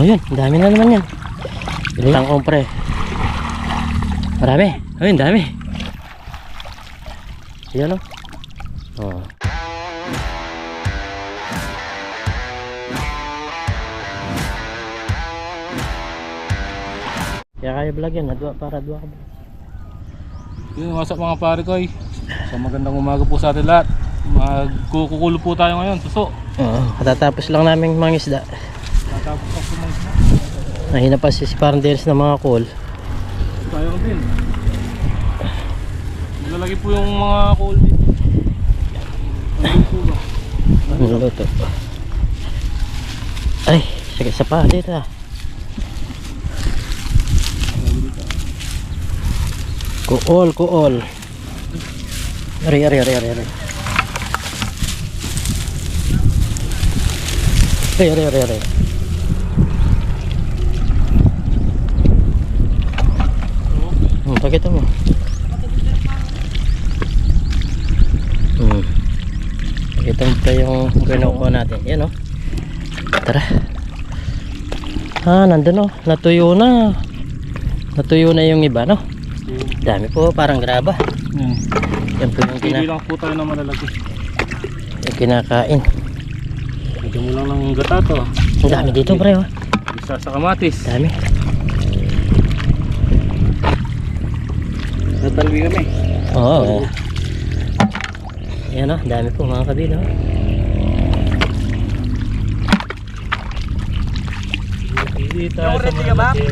Oh, yun. Dami na naman yan. Tangkong pre. Marami. Oh, yun, dami. Yan oh. Oh. Kaya kaya vlog yan, nadwa para dua ka. Yun, what's up mga pare ko eh. So magandang umaga po sa atin lahat. Magkukulo po tayo ngayon, tuso. Oo, katatapos lang namin mga isda. Na. Nahina pa si, si parang Dennis ng mga call. Tayo din. Nilalagay po yung mga cold dito. Ano luto? Ay, sakit sa pa dito ah. Kuol, kuol. Ari, ari, ari, ari, ari. Ari, ari, ari, ari. Pakita mo. Hmm. Pakita mo pa yung kinukuha natin. Yan oh. Tara. Ah, nandun oh. Natuyo na. Natuyo na yung iba, no? Dami po, parang graba. Hmm. Yan po yung, Pili kina lang po tayo ng malalaki. yung kinakain. Lagyan mo lang ng gata to. Ang dami dito, pre, oh. Isa sa kamatis. Dami. Natalwi kami. Oo. Oh, Yan oh, dami po mga kabila. oh. Pili tayo sa ba? malalaki.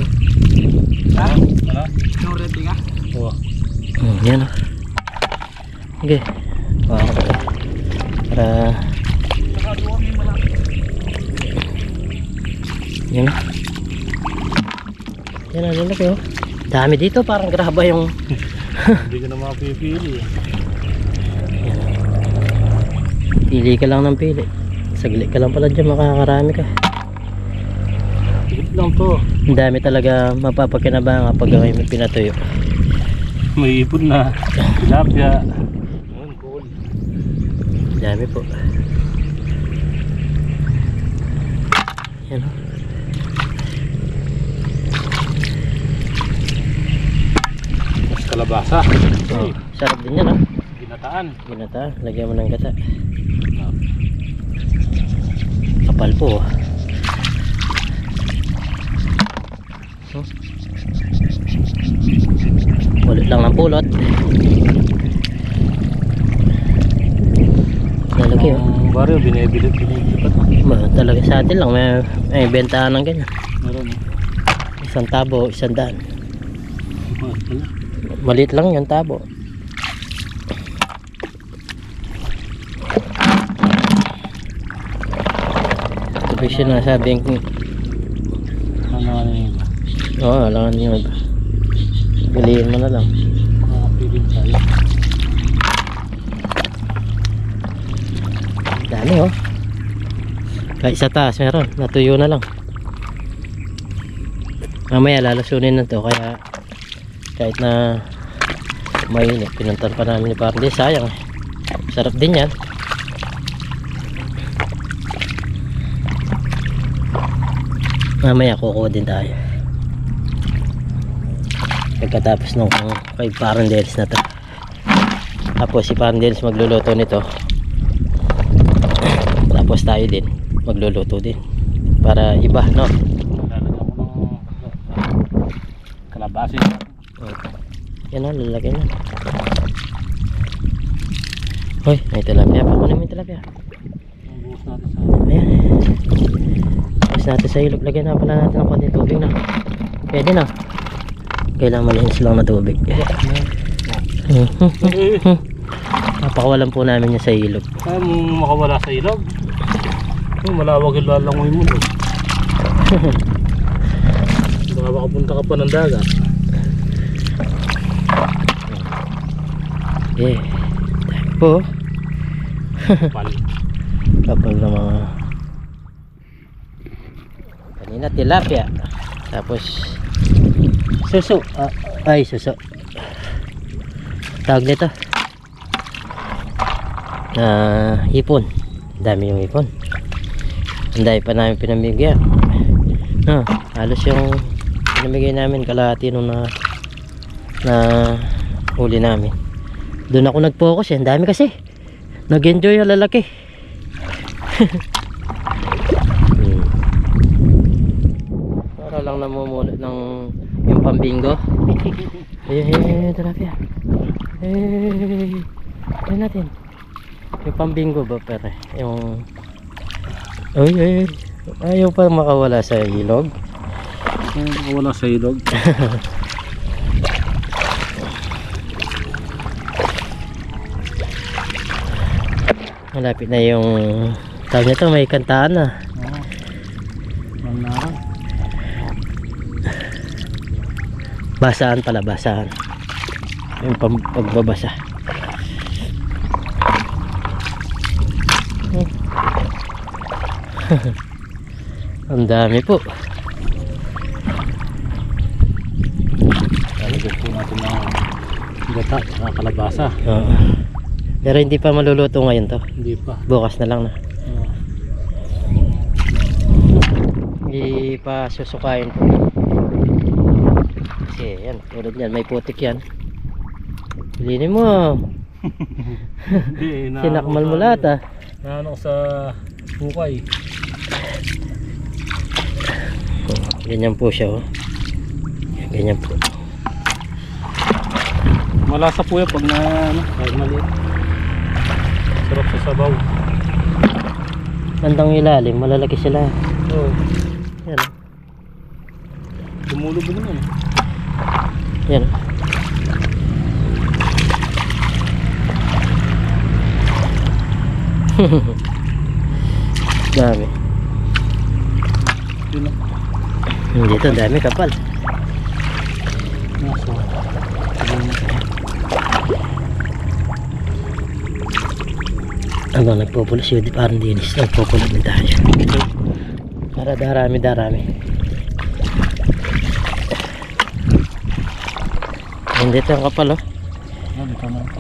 Ha? Ano? No ready ka? Oo. Hmm, yan oh. Okay. Wow. Para Saka doon may malaki. Yan. Yan ang lalaki oh. Dami dito, parang graba yung Hindi ka na mapipili. Pili ka lang ng pili. Saglit ka lang pala dyan, makakarami ka. Higit lang to. Ang dami talaga mapapakinabangan pag may pinatuyo. May ipon na. Tilapia. Ang dami po. Yan oh. Mas kalabasa. oh. Sarap din yan oh. Ginataan. Ginata, lagyan mo ng gata. Kapal po oh. Oh. Pulot lang ng pulot. Lalaki oh. Ang baryo, binibili binibili pa to. Ma, talaga sa atin lang may, may bentahan ng ganyan. Meron. Isang tabo, isang daan. Maliit lang yung tabo. Ito siya na sabing Ano ano yung iba? Oo, oh, alangan nyo iba. Piliin mo na lang. Makakapili tayo. Dami oh. Kahit sa taas meron. Natuyo na lang. Mamaya lalasunin na to kaya kahit na mainit. Pinuntan pa namin ni Parli. Sayang. Sarap din yan. Mamaya kukuha din tayo. Pagkatapos nung kay Parandelis na to. Tapos si Parandelis magluluto nito. Tapos tayo din magluluto din. Para iba, no? Lalagyan ko ng kalabasin. Yan o, lalagyan yan. Hoy, may tilapia pa. Kunin mo yung tilapia. Buhos natin sa... Ayan. Tapos natin sa ilog. Lagyan na pala natin ng konting tubig na. Pwede na. Kailangan malinis lang na tubig. Napakawalan po namin niya sa ilog. Kaya makawala sa ilog. Oh, malawag yung lalangoy mo. Baka makapunta ka pa ng dagat. Eh, dami po. Pal. Kapag na mga kanina tilapia. Tapos suso. Ah, ay suso. Tawag nito. Ah hipon. Dami yung hipon. Ang dami pa namin pinamigyan Ah, halos yung pinamigay namin kalahati nung na na huli namin. Doon ako nag-focus eh. Ang dami kasi. Nag-enjoy yung lalaki. Hmm. Para lang namumulot ng yung pambingo. Eh, eh, tilapia. Eh, ayun natin. Yung pambingo ba pare? Yung... Ay, ay, ay. Ayaw pa makawala sa ilog. Kung wala sa ilog. Malapit na yung... Tawag nito, may kantaan na. Narang. Basaan pala, basaan. Yung pagbabasa. Ang dami po. Lalagyan po natin ng gata at kalabasa. Oo. Pero hindi pa maluluto ngayon to. Hindi pa. Bukas na lang na. Oo. Hindi pa susukain po. Kasi yan, tulad yan, may putik yan. Linin mo. Hindi, na- Sinakmal mo lahat ah. Naano sa bukay. Ganyan po siya oh. Ganyan po. Malasa po yan pag na ano, kahit maliit. Sarap sa sabaw. Bandang ilalim, malalaki sila. Oo. Yan. oh. Tumulog mo naman. Yan. dami. Dito, dami kapal. Naso. Ano, nagpupulos yun. Parang dinis. Nagpupulos din tayo. Para darami, darami. Yan dito ang kapal oh. Yan, na ito.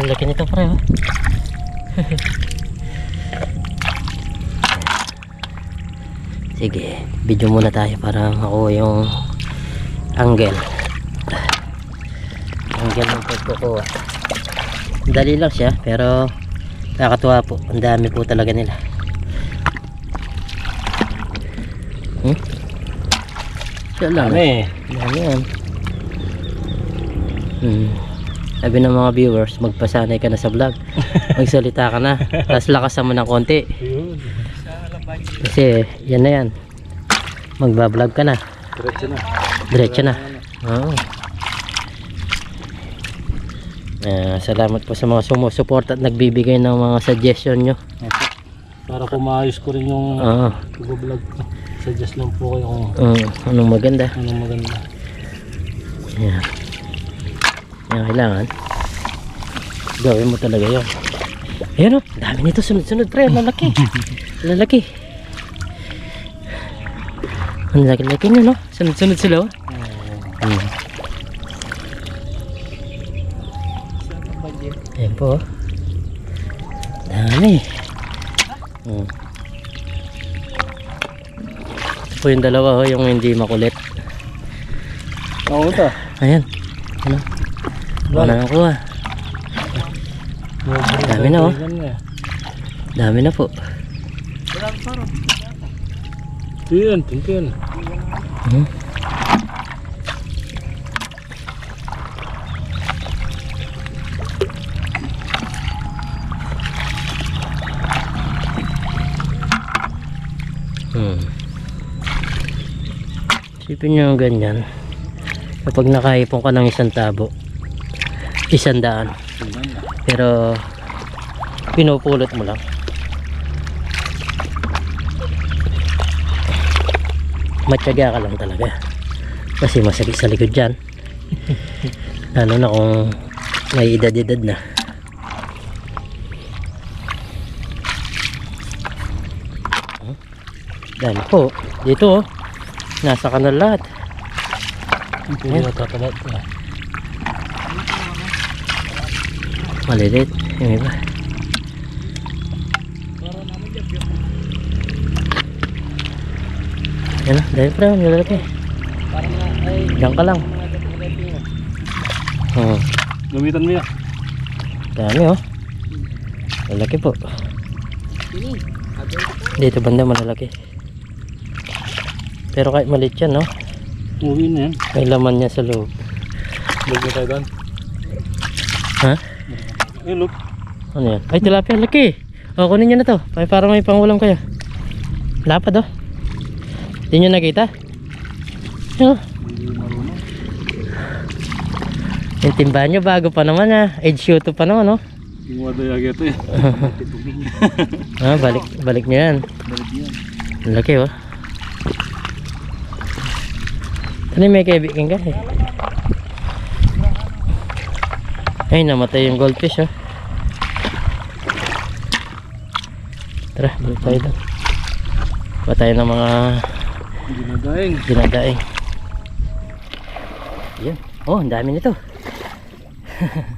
Ang laki nito pre oh. Sige, video muna tayo para makuha yung angle. Angle ng pagkukuha. Dali lang siya pero nakakatuwa po. Ang dami po talaga nila. Hmm? Siya lang. Dami. Dami yan. Hmm. Sabi ng mga viewers, magpasanay ka na sa vlog. Magsalita ka na. Tapos lakasan mo ng konti. Kasi yan na yan. Magbablog ka na. Diretso na. Diretso na. Oo. Ah, salamat po sa mga sumusuport at nagbibigay ng mga suggestion nyo. Para po maayos ko rin yung Oo. vlog ko. Suggest lang po kayo kung Oo, anong maganda. anong maganda. Yan. Yan, kailangan. Gawin mo talaga yun. Ayan o, dami nito sunod-sunod pre, lalaki. lalaki. Ang laki-laki na no, sunod-sunod sila oh. Hmm. Ayan po. Dami. Hmm. Ito po yung dalawa oh, yung hindi makulit. Oo ito. Ayan. Ano? Wala na kuha. Dami na, oh. Dami na po. Yun, tingkin. Hmm. Isipin nyo ganyan. Kapag nakaipon ka ng isang tabo, isang daan. Pero, pinupulot mo lang. Matyaga ka lang talaga. Kasi masakit sa likod dyan. Lalo na kung may edad-edad na. Dami po. Dito oh. Nasa kanal lahat. Ayan. Malilit. Yung iba. Ayan na. Dahil pa naman. Nilalaki. Diyan ka lang. Hmm. Gamitan mo yan. Dami oh. Lalaki po. Dito banda malalaki. Pero kahit maliit yan, no? Uwi na yan. May laman niya sa loob. Log na tayo doon. Ha? Eh, look. Ano yan? Ay, tilapia, laki. O, kunin nyo na to. Para, may pangulam kayo. Lapad, oh. Hindi nyo nakita? Yan, oh. Yung timba nyo, bago pa naman, ah. Age shoot pa naman, oh. Yung wada yung ito eh. Ah, balik, balik nyo yan. Balik yan. Ang Laki, oh. Ano may kaibigan ka, eh? Ay, namatay yung goldfish, oh. Tara, balik tayo doon. Pa tayo ng mga Hindi na daing. dinadaing. Yan. Oh, ang dami nito.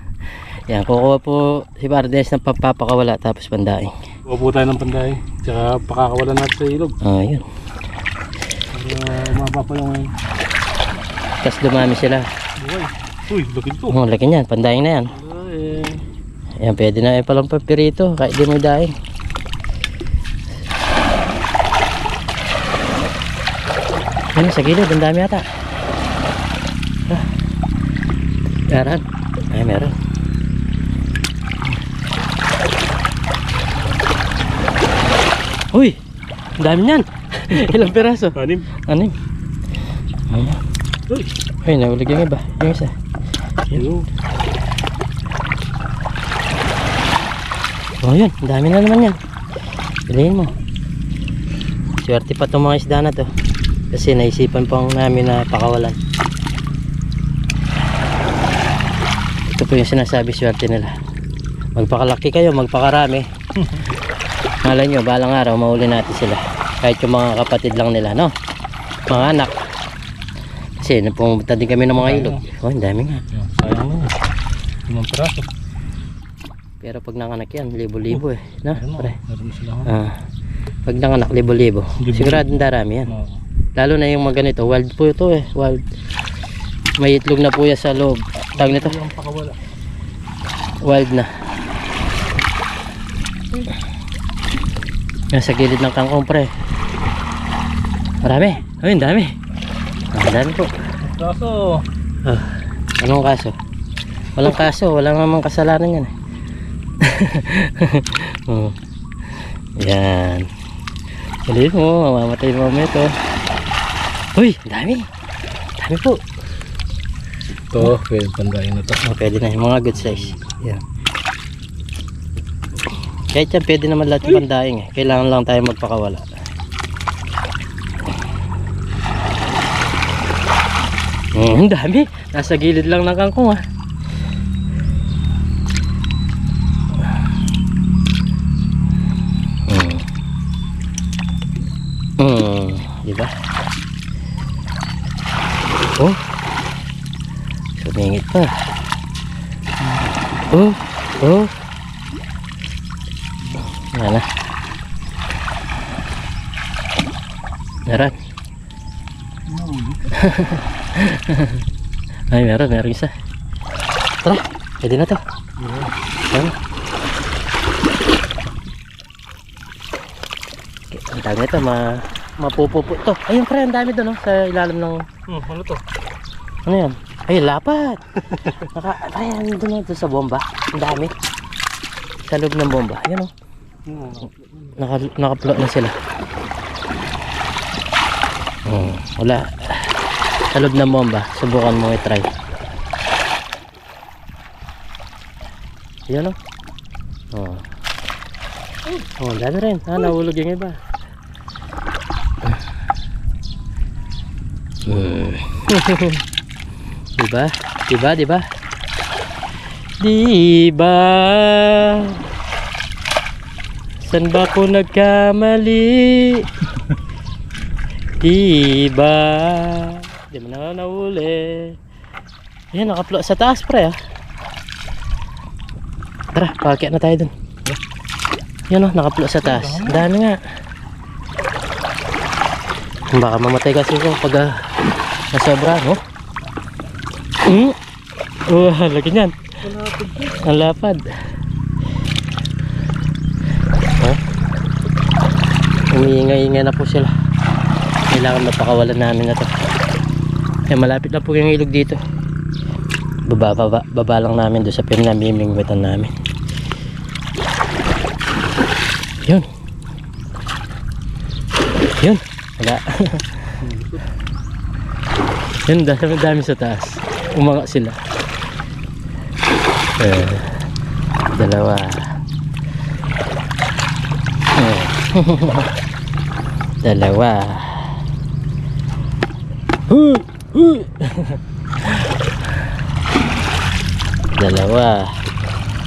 Yan, kukuha po si Bardes ng pampapakawala tapos pandaing. Kuha po tayo ng panday. Tsaka pakakawalan natin sa ilog. Ah, yun. Para umaba pa yung ngayon. Tapos dumami sila. Uy, laki to. Oh, laki niyan, pandaing na yan. Ay, Yan, pwede na eh palang papirito kahit di mo daing. Yan, sa gilid, ang dami ata. Ah. Meron. Ay, meron. Uy! Ang dami niyan. Ilang piraso? Anim. Anim. Ayan. Uy. Ay, nahulog yung iba. Yung isa. Ayun. Oh, yun. Ang dami na naman yan. Piliin mo. Swerte pa itong mga isda na to. Kasi naisipan pang namin na pakawalan. Ito po yung sinasabi swerte nila. Magpakalaki kayo, magpakarami. Malay nyo, balang araw, mauli natin sila. Kahit yung mga kapatid lang nila, no? Mga anak. Kasi pumunta din kami ng mga ilog. Oh, ang dami nga. Sayang mo. Limang piraso. Pero pag nanganak yan, libo-libo eh. No, Meron pre? sila. ha? Ah, pag nanganak, libo-libo. Siguradong darami yan. Lalo na yung mga ganito, wild po ito eh. Wild. May itlog na po yan sa loob. Tag nito, wild na. Nasa gilid ng kangkong pre. Marami. Ayun, dami. Ah, dami po. Kaso, Ah, anong kaso? Walang kaso, walang namang kasalanan yan eh. oh. Yan. Galit mo, mamamatay mo mamaya to. Uy, dami. Dami po. ito, pwede pandayin na to. Oh, pwede na yung mga good size. Yan. Kahit yan, pwede naman lahat yung pandaing eh. Kailangan lang tayo magpakawala. Hmm, dami. Nasa gilid lang ng kangkong ah. Hmm. Hmm, di ba? Oh. Sumingit pa. Oh, oh. Yan na. Meron. Ay, meron, meron isa. Tara, pwede na to. Yan. Okay, ang dami ito, ma mapupupo to. Ayun, pre, ang dami doon, no? Sa ilalim ng Hmm, ano to? ano yan? Ay, lapat! Naka, ay, ano doon doon sa bomba? Ang dami. Sa loob ng bomba. Ayan o. Hmm. Naka, naka-float na sila. Oh, wala. Sa loob ng bomba. Subukan mo i-try. Ayan o. Oh. Oh, ang dami rin. Ah, nahulog yung iba. Diba? Diba, diba? Diba? San ba ko nagkamali? diba? Di mo na nahuli. Yan, nakaplo sa taas pre ah. Tara, pakyat na tayo dun. Yan oh, nakaplo sa taas. Dami nga. Baka mamatay kasi ko pag uh, nasobra, no? Hmm? Oh, laki niyan. Ang lapad. Oh. Umiingay-ingay na po sila. Kailangan mapakawalan namin na to. Eh, malapit na po yung ilog dito. Baba, baba, baba lang namin doon sa pinamimingwitan namin. Yun. Yun. Wala. Yun, dami, dami sa taas. Umanga sila. Eh, dalawa. Eh. dalawa. Huh! Dalawa.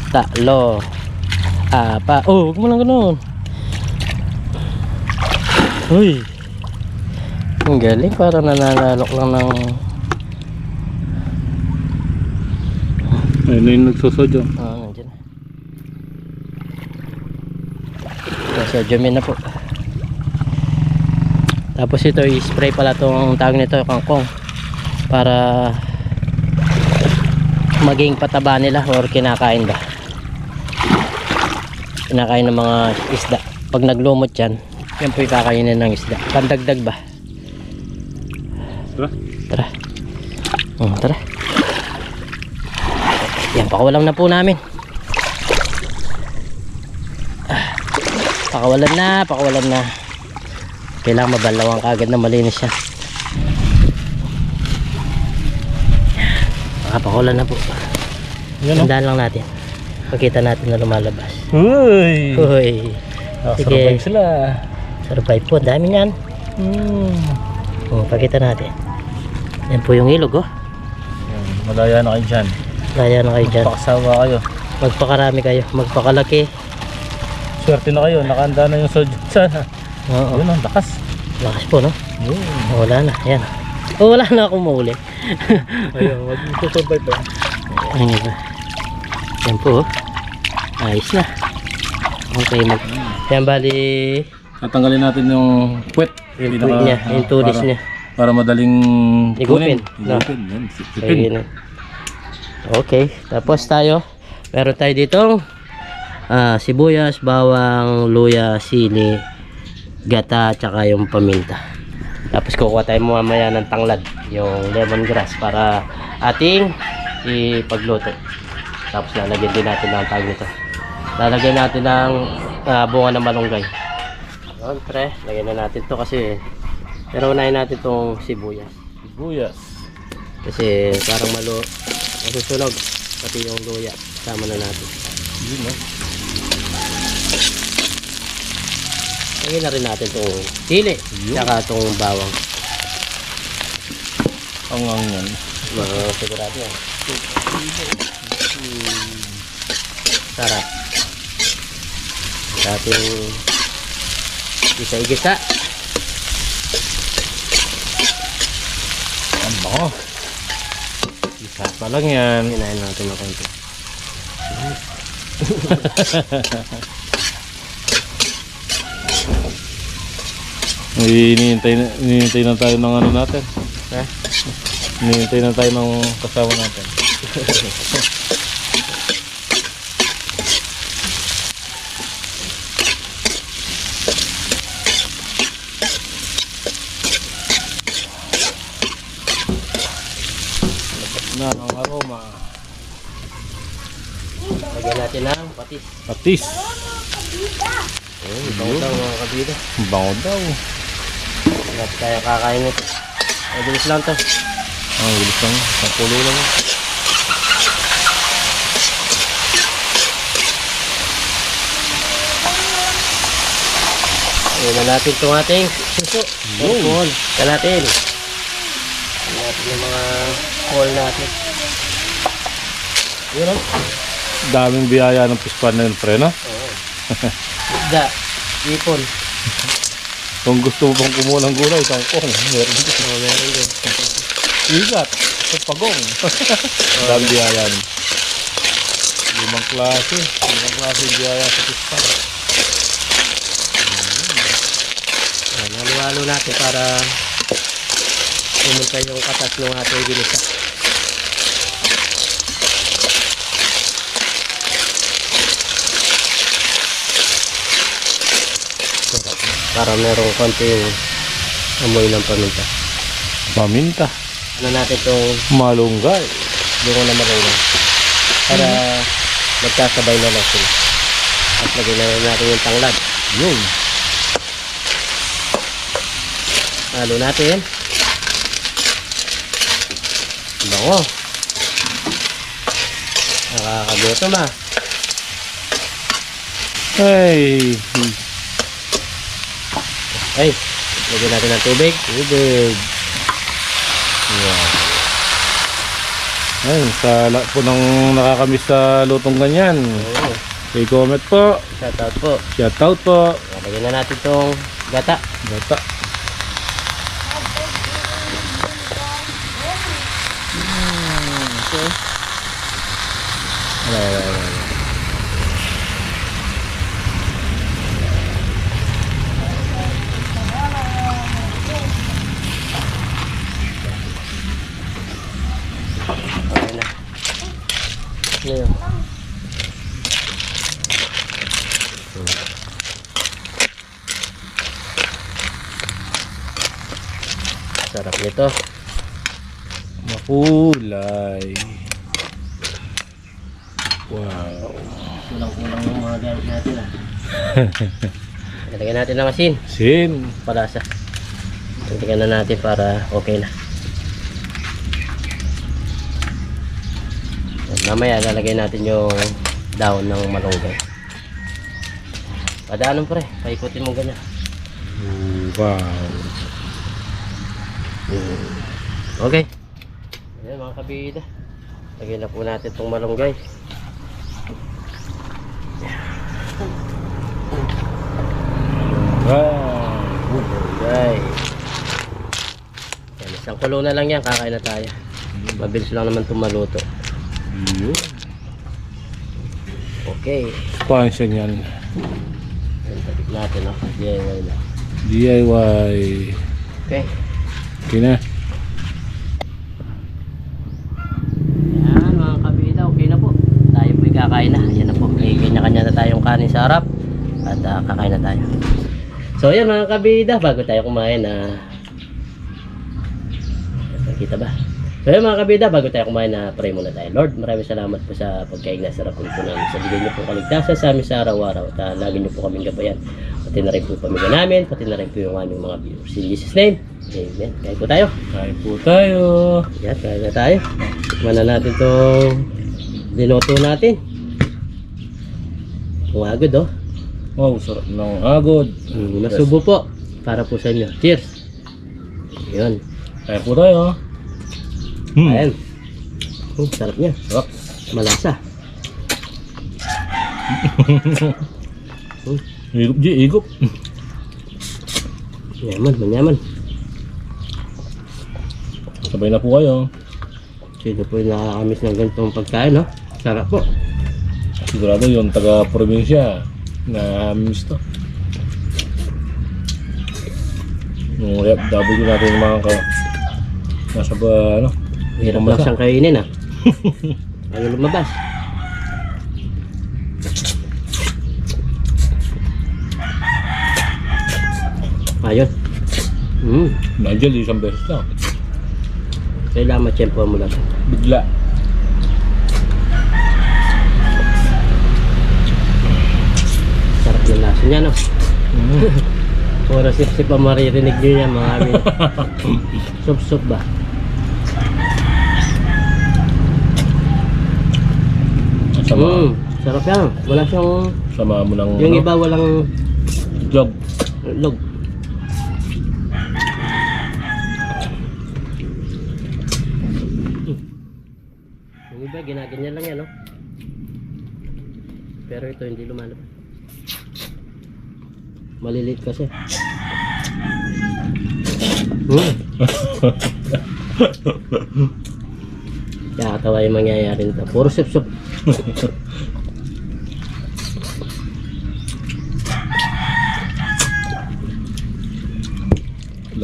Tatlo. Apa. Oh, huwag mo lang ganun. Uy. Ang galing. Parang nananalok lang ng... Ayun na yung nagsosodyo. Ah, nandiyan. Jamin na po. Tapos ito, i-spray pala itong tawag nito, kangkong. Para maging pataba nila or kinakain ba. Kinakain ng mga isda. Pag naglumot yan, yan po yung kakainin ng isda. Pandagdag ba? Tara. Tara. Hmm, tara. Yan, pakawalan na po namin. Ah, Pakawalan na, pakawalan na. Kailangan mabalawang kagad na malinis siya. Pakapakulan na po. Yan o. Tandaan lang natin. Pakita natin na lumalabas. Uy! Uy. Nakasurvive sila. Survive po. Dami niyan. Hmm. Oh, pakita natin. Yan po yung ilog oh. Yan, Malaya na kayo dyan. Laya na kayo dyan. Pakasawa kayo. Magpakarami kayo. Magpakalaki. Swerte na kayo. Nakanda na yung sodyo sana. Oo. Yun ang lakas. Lakas po no. Yun. Oh, wala na. Yan. Oh, wala na akong mahuli. Ayun, mag-survive ba? Ayun ba? Yan po. oh. Ayos na. Okay, mag... Yan bali... Tatanggalin natin yung puwet. Yung puwet niya, yung tulis niya. Para madaling Igupin, kunin. no? Igupin. Yan, sipin. Ayun. Okay, tapos tayo, meron tayo ditong ah, sibuyas, bawang, luya, sili, gata, tsaka yung paminta. Tapos kukuha tayo mamaya ng tanglad, yung lemongrass para ating ipagluto. Tapos lalagyan din natin ng tawag nito. Lalagyan natin ng ah, bunga ng malunggay. Siyempre, lagyan na natin to kasi pero unahin natin tong sibuyas. Sibuyas. Kasi parang malo masusunog pati yung luya. Sama na natin. Yun no? Lagyan na rin natin itong sili. Yun. Tsaka itong bawang. Ang ang yan. Mga sigurado yan. Sarap. Sa ating isa-igisa. Ang bango. Isa pa lang yan. Hinahin natin ng konti. Hinihintay na, hinihintay na tayo ng ano natin. Ha? Hinihintay na tayo ng kasama natin. na ang aroma. Lagyan natin ng patis. Patis. Ayun, bango daw mga kabida. Ang Bango daw. Lahat tayo kakain nito. Mabilis lang to. Ah, bilis lang. Isang pulo lang. yan. Ayun na natin itong ating suso. Yun. Ka natin. Ayan natin yung mga call natin. Yun o. Daming biyaya ng pispan na yun, pre, no? Oo. Isda. Ipon. Kung gusto mo pang kumuha ng gulay, kangkong. Meron din. Oo, meron din. Igat. Sa pagong. Daming biyaya nun. Limang klase. Limang klase biyaya sa pispan. Ayan, halo Halo natin para pumunta yung katas ng ating ginisa. Para merong konting amoy ng paminta. Paminta. Ano natin itong Malunggay. bungo na marunong. Para magkasabay na lang sila. At lagyan na natin yung tanglad. Yun. Halo natin. Bango. Nakakagutom ah. Ay. Ay, lagyan natin ng tubig. Tubig. Wow. Ayun, sa lahat po ng nakakamiss sa lutong ganyan. Oo. I-comment po. Shout out po. Shout out po. Lagyan na natin itong gata. Bata. Okay. Ay, ay, ay, ay. Okay na. Ngayon. Sarap nito. Makulay. Wow. Kulang-kulang yung mga gamit natin ah. Lagyan natin ng asin. Sin. Palasa. Tingnan na natin para okay na. At mamaya lalagay natin yung daon ng malunggay. Padaanon pre, paikutin mo ganyan. Wow. Okay. Ayan mga kabida. Lagyan na po natin itong malunggay. Wow. Malunggay. Yan, isang kulo na lang yan, kakain na tayo. Mabilis lang naman itong maluto. Yun. Okay. Expansion yan. Ayan, tabik natin, no? DIY na. DIY. Okay. Okay na. Ayan, mga kabida, okay na po. Tayo po'y kakain na. Ayan na po. May kanya-kanya na tayong kanin sa harap. At ah, kakain na tayo. So, ayan mga kabida, bago tayo kumain, na Nakita ba? So, ayan mga kabida, bago tayo kumain na pray muna tayo. Lord, maraming salamat po sa pagkain na sarap po namin. Sa bigay niyo po kaligtasan sa amin sa araw-araw. At uh, lagi niyo po kaming gabayan. Pati na rin po pamilya namin, pati na rin po yung aming mga viewers. In Jesus' name, Amen. Kain po tayo. Kain po tayo. Yan, kaya na tayo. Tikman na natin itong dinoto natin. Umagod oh. Wow, sarap ng agod. Mm, nasubo po. Para po sa inyo. Cheers. Yun. Kain po tayo. Hmm. Ayan. Mm, sarap niya. Sarap. Malasa. Igop, G, igop. Yaman, manyaman. Sabay na po kayo. Sino po yung nakakamiss ng ganitong pagkain, no? Sarap po. Sigurado yung taga-probinsya na miss to. Yung rep W natin mga ka nasa ba ano Hirap lang siyang kainin, ah. Ayaw lumabas. Ayun. Hmm. Nigel isang beses lang Kailangan matsyempo mo lang. bigla yung lasa niya, no? mm. Puro sip-sip ang maririnig niyo yan, mga amin. Sup-sup ba? sama Mm, sarap yan. Wala siyang... sama mo ng Yung ano, iba walang jog log. Yung iba, ginaganyan lang yan, no? Pero ito, hindi lumalabas. Maliliit kasi. Hmm. Nakakatawa yung mangyayari nito. Puro sip-sup.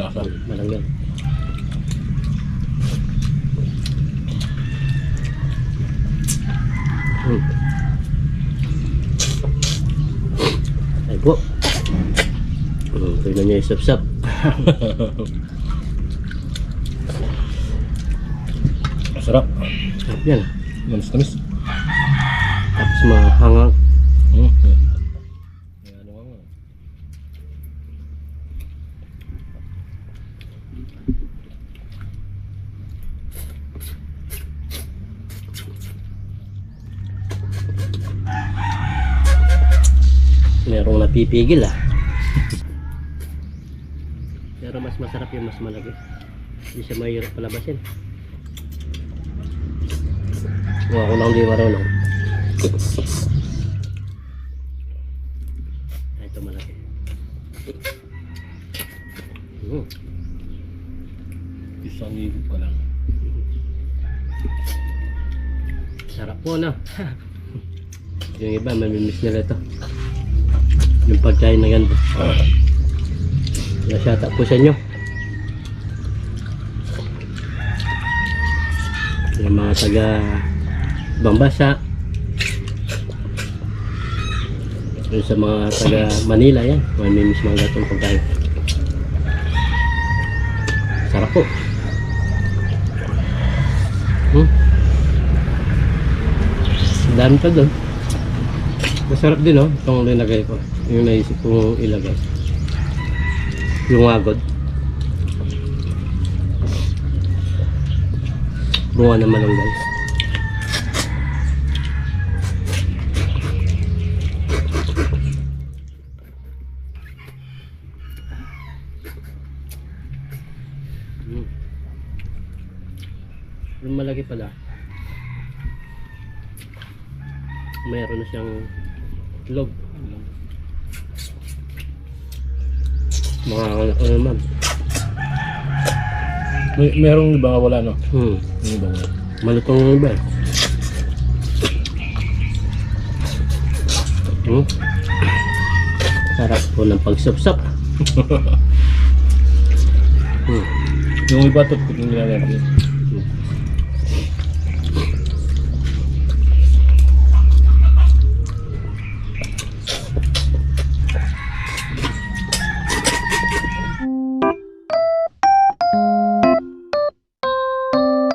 Masarap. Malanggan. Hmm. Ay po. Tignan niyo yung sap-sap. Masarap. Sarap yan. Manis-tamis. Tapos mahangang. Hmm. Ano. Merong napipigil ah. Mas masarap yung mas malaki. Hindi siya mahirap palabasin. Kung ako lang di marunong. Ah, ito malaki. Hmm. Isang higit pa lang. Sarap po no. yung iba mamimiss nila ito. Yung pagkain na ganito. Nasyata po sa inyo. Yung mga taga ibang bansa. Yung sa mga taga Manila yan. Mamimiss mga gatong pagkain. Sarap po. Hmm. Dami pa doon. Masarap din oh, itong linagay ko. Yung naisip kong ilagay. Yung agod. Bunga naman lang guys. Hmm. Yung malaki pala. Meron na siyang itlog. Mga ano naman. May, merong iba wala no? Hmm. Yung iba wala. Malutong yung iba eh. Hmm? Sarap po ng pagsapsap. hmm. Yung iba to, tignan nila natin.